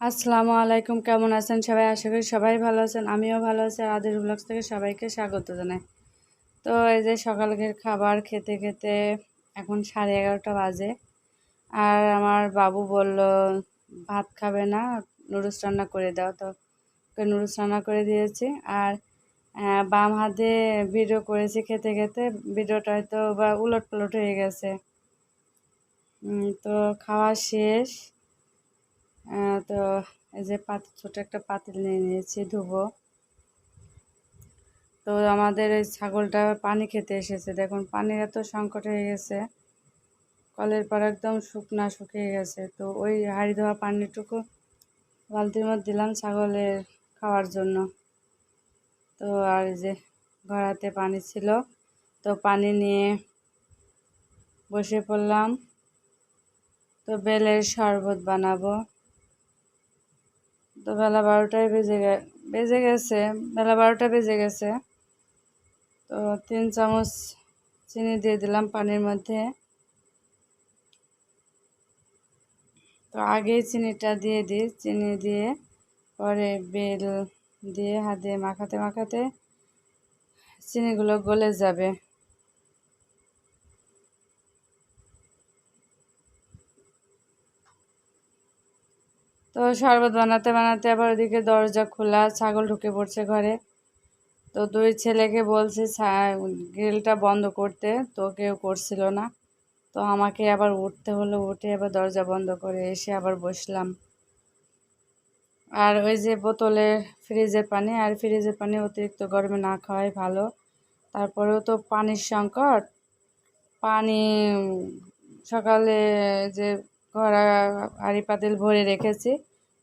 আসসালামু আলাইকুম, কেমন আছেন সবাই? আশা করি সবাই ভালো আছেন। আমিও ভালো আছি আদির ব্লগস থেকে সবাইকে স্বাগত জানাই। তো এই যে সকালের খাবার খেতে খেতে এখন সাড়ে এগারোটা বাজে আর আমার বাবু বলল, ভাত খাবে না, নুডলস রান্না করে দাও। তো নুডলস রান্না করে দিয়েছি আর বাম হাতে ভিডিও করেছি খেতে খেতে। ভিডিওটা হয়তো বা উলট পালট হয়ে গেছে। তো খাওয়া শেষ। তো এই যে পাতিল ছোটো একটা পাতিল নিয়ে নিয়েছি, ধুবো। তো আমাদের এই ছাগলটা পানি খেতে এসেছে। দেখুন, পানির এত সংকট হয়ে গেছে, কলের পর একদম শুকনা শুকিয়ে গেছে। তো ওই হাড়ি ধোয়া পানিটুকু বালতির মধ্যে দিলাম ছাগলের খাওয়ার জন্য। তো আর যে ঘরাতে পানি ছিল, তো পানি নিয়ে বসে পড়লাম। তো বেলের শরবত বানাবো। তো বেলা বারোটায় বেজে গে, বেজে গেছে, বেলা বারোটা বেজে গেছে। তো তিন চামচ চিনি দিয়ে দিলাম পানির মধ্যে। তো আগেই চিনিটা দিয়ে দিই, চিনি দিয়ে পরে বেল দিয়ে হাত মাখাতে মাখাতে চিনিগুলো গলে যাবে। তো শরবত বানাতে বানাতে আবার ওদিকে দরজা খোলা, ছাগল ঢুকে পড়ছে ঘরে। তো দুই ছেলেকে বলছে গ্রিলটা বন্ধ করতে। তো কেউ করছিল না। তো আমাকে আবার উঠতে হলো, উঠে আবার দরজা বন্ধ করে এসে আবার বসলাম। আর ওই যে বোতলে ফ্রিজের পানি, আর ফ্রিজের পানি অতিরিক্ত গরমে না খাওয়াই ভালো। তারপরেও তো পানির সংকট। পানি সকালে যে ঘরা হাঁড়ি পাতিল ভরে রেখেছি।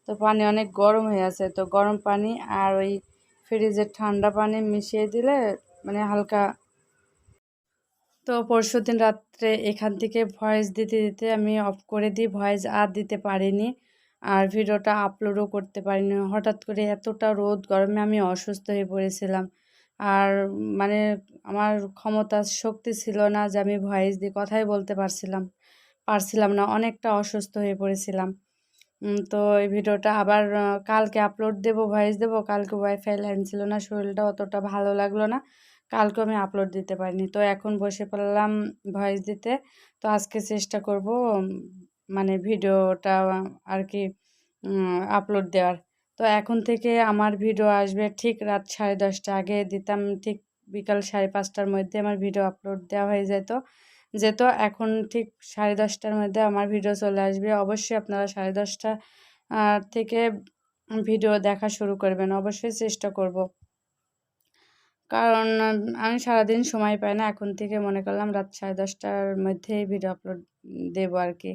তো পানি অনেক গরম হয়ে আছে। তো গরম পানি আর ওই ফ্রিজের ঠান্ডা পানি মিশিয়ে দিলে মানে হালকা তো পরশু দিন রাত্রে এখান থেকে ভয়েস দিতে দিতে আমি অফ করে দিই। ভয়েস আর দিতে পারিনি আর ভিডিওটা আপলোডও করতে পারিনি। হঠাৎ করে এতটা রোদ, গরমে আমি অসুস্থ হয়ে পড়েছিলাম। আর মানে আমার ক্ষমতা, শক্তি ছিল না যে আমি ভয়েস দিয়ে কথাই বলতে পারছিলাম। পারছিলাম না, অনেকটা অসুস্থ হয়ে পড়েছিলাম। তো এই ভিডিওটা আবার কালকে আপলোড দেব ভয়েস দেবো, কালকে ওয়াইফাই লাইন ছিল না, শরীরটা অতটা ভালো লাগল না, কালকে আমি আপলোড দিতে পারিনি। তো এখন বসে পড়লাম ভয়েস দিতে, তো আজকে চেষ্টা করব মানে ভিডিওটা আর কি আপলোড দেওয়ার। তো এখন থেকে আমার ভিডিও আসবে ঠিক রাত সাড়ে দশটা আগে, দিতাম ঠিক বিকাল সাড়ে পাঁচটার মধ্যে আমার ভিডিও আপলোড দেওয়া হয়ে যেত। যেত এখন ঠিক সাড়ে দশটার মধ্যে আমার ভিডিও চলে আসবে। অবশ্যই আপনারা সাড়ে দশটা থেকে ভিডিও দেখা শুরু করবেন। অবশ্যই চেষ্টা করব। কারণ আমি সারাদিন সময় পাই না। এখন থেকে মনে করলাম রাত সাড়ে দশটার মধ্যেই ভিডিও আপলোড দেবো আর কি।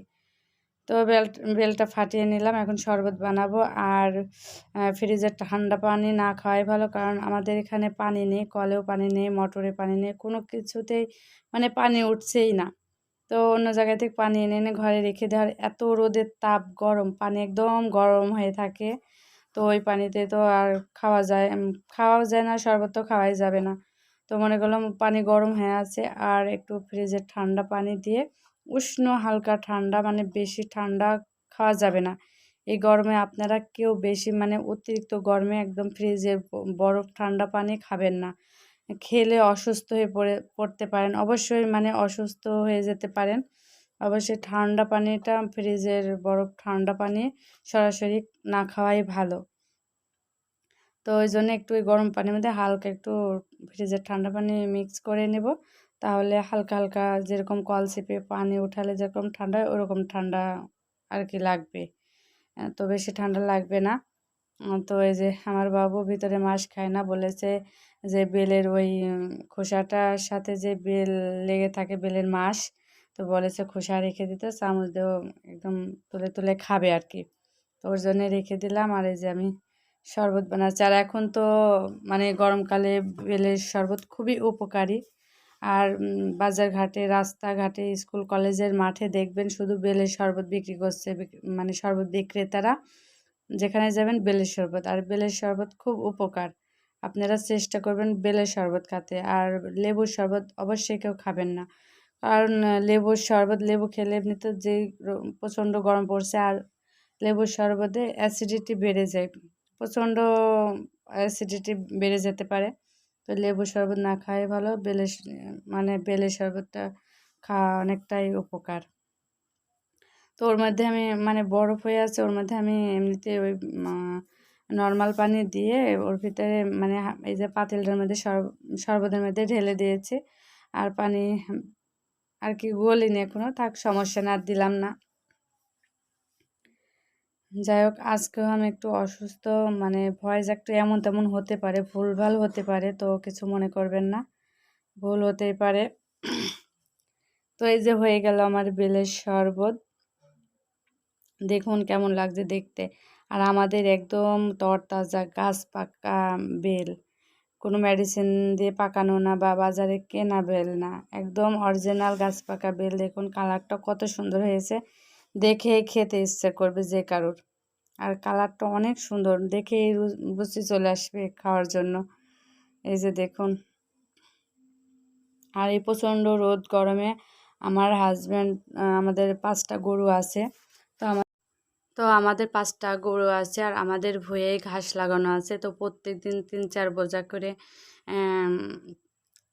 তো বেল, বেলটা ফাটিয়ে নিলাম। এখন শরবত বানাবো। আর ফ্রিজের ঠান্ডা পানি না খাওয়াই ভালো, কারণ আমাদের এখানে পানি নেই, কলেও পানি নেই, মোটরে পানি নেই, কোনো কিছুতেই মানে পানি উঠছেই না। তো অন্য জায়গা থেকে পানি এনে এনে ঘরে রেখে দেওয়ার এত রোদের তাপ গরম, পানি একদম গরম হয়ে থাকে। তো ওই পানিতে তো আর খাওয়া যায় খাওয়াও যায় না, শরবত তো খাওয়াই যাবে না। তো মনে করলাম পানি গরম হয়ে আছে, আর একটু ফ্রিজের ঠান্ডা পানি দিয়ে উষ্ণ, হালকা, ঠান্ডা মানে বেশি ঠান্ডা খাওয়া যাবে না। এই গরমে আপনারা কেউ বেশি মানে অতিরিক্ত গরমে একদম ফ্রিজে বরফ ঠান্ডা পানি খাবেন না। খেলে অসুস্থ হয়ে পড়ে, পড়তে পারেন। অবশ্যই মানে অসুস্থ হয়ে যেতে পারেন। অবশ্যই ঠান্ডা পানিটা, ফ্রিজের বরফ ঠান্ডা পানি সরাসরি না খাওয়াই ভালো। তো ওই জন্য একটু গরম পানির মধ্যে হালকা একটু ফ্রিজের ঠান্ডা পানি মিক্স করে নেব। তাহলে হালকা হালকা যেরকম কল চেপে পানি উঠালে যেরকম ঠান্ডা হয়, ওরকম ঠান্ডা আর কি লাগবে তো বেশি ঠান্ডা লাগবে না। তো এই যে আমার বাবু ভিতরে মাছ খায় না বলেছে যে বেলের ওই খোসাটার সাথে যে বেল লেগে থাকে বেলের মাছ, তো বলেছে খোসা রেখে দিতে, চামচ দিয়েও একদম তুলে তুলে খাবে আর কি তো ওর জন্যে রেখে দিলাম আর এই যে আমি শরবত বানাচ্ছি। আর এখন তো মানে গরমকালে বেলের শরবত খুবই উপকারী। আর বাজার ঘাটে রাস্তাঘাটে, স্কুল, কলেজের মাঠে দেখবেন শুধু বেলের শরবত বিক্রি করছে মানে শরবত বিক্রেতারা। যেখানে যাবেন বেলের শরবত। আর বেলের শরবত খুব উপকার। আপনারা চেষ্টা করবেন বেলের শরবত খাতে। আর লেবুর শরবত অবশ্যই কেউ খাবেন না। কারণ লেবুর শরবত, লেবু খেলে এমনিতে যেই প্রচণ্ড গরম পড়ছে আর লেবুর শরবতে অ্যাসিডিটি বেড়ে যায়। প্রচণ্ড অ্যাসিডিটি বেড়ে যেতে পারে। তো লেবু শরবত না খাওয়াই ভালো, বেলে মানে বেলে শরবতটা খাওয়া অনেকটাই উপকার। তো ওর মধ্যে আমি মানে বরফ হয়ে আছে, ওর মধ্যে আমি এমনিতে ওই নর্মাল পানি দিয়ে ওর ভিতরে মানে এই যে পাতিলটার মধ্যে শরবতের মধ্যে ঢেলে দিয়েছি। আর পানি, আর কি গলিনি এখনও থাক সমস্যা না দিলাম না। যাই হোক, আজকেও আমি একটু অসুস্থ মানে ভয়েস একটু এমন তেমন হতে পারে, ভুলভাল হতে পারে, তো কিছু মনে করবেন না, ভুল হতেই পারে। তো এই যে হয়ে গেল আমার বেলের শরবত। দেখুন কেমন লাগছে দেখতে। আর আমাদের একদম তরতাজা, গাছ পাকা বেল। কোনো মেডিসিন দিয়ে পাকানো না বা বাজারে কেনা বেল না। একদম অরিজিনাল গাছ পাকা বেল। দেখুন কালারটা কত সুন্দর হয়েছে। দেখে খেতে ইচ্ছে করবে যে কারোর। আর কালারটা অনেক সুন্দর। দেখে বুঝতে চলে আসবে খাওয়ার জন্য। এই যে দেখুন। আর এই প্রচণ্ড রোদ গরমে আমার হাজব্যান্ড আমাদের পাঁচটা গরু আছে। তো আমার তো আমাদের পাঁচটা গরু আছে আর আমাদের ভয়ে ঘাস লাগানো আছে। তো প্রত্যেক দিন তিন চার বোঝা করে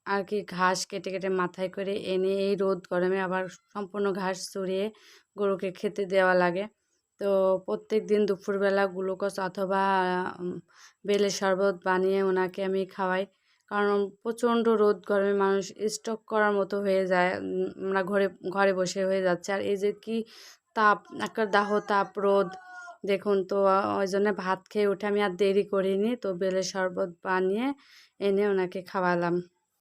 আর কি ঘাস কেটে কেটে মাথায় করে এনে এই রোদ গরমে আবার সম্পূর্ণ ঘাস চড়িয়ে গরুকে খেতে দেওয়া লাগে। তো প্রত্যেক দিন দুপুরবেলা গ্লুকোজ অথবা বেলের শরবত বানিয়ে ওনাকে আমি খাওয়াই। কারণ প্রচণ্ড রোদ গরমে মানুষ স্টক করার মতো হয়ে যায় আমরা ঘরে ঘরে বসে হয়ে যাচ্ছে। আর এই যে কি তাপ, একটা দাহ তাপ রোদ, দেখুন তো, ওই জন্য ভাত খেয়ে উঠে আমি আর দেরি করিনি। তো বেলের শরবত বানিয়ে এনে ওনাকে খাওয়ালাম।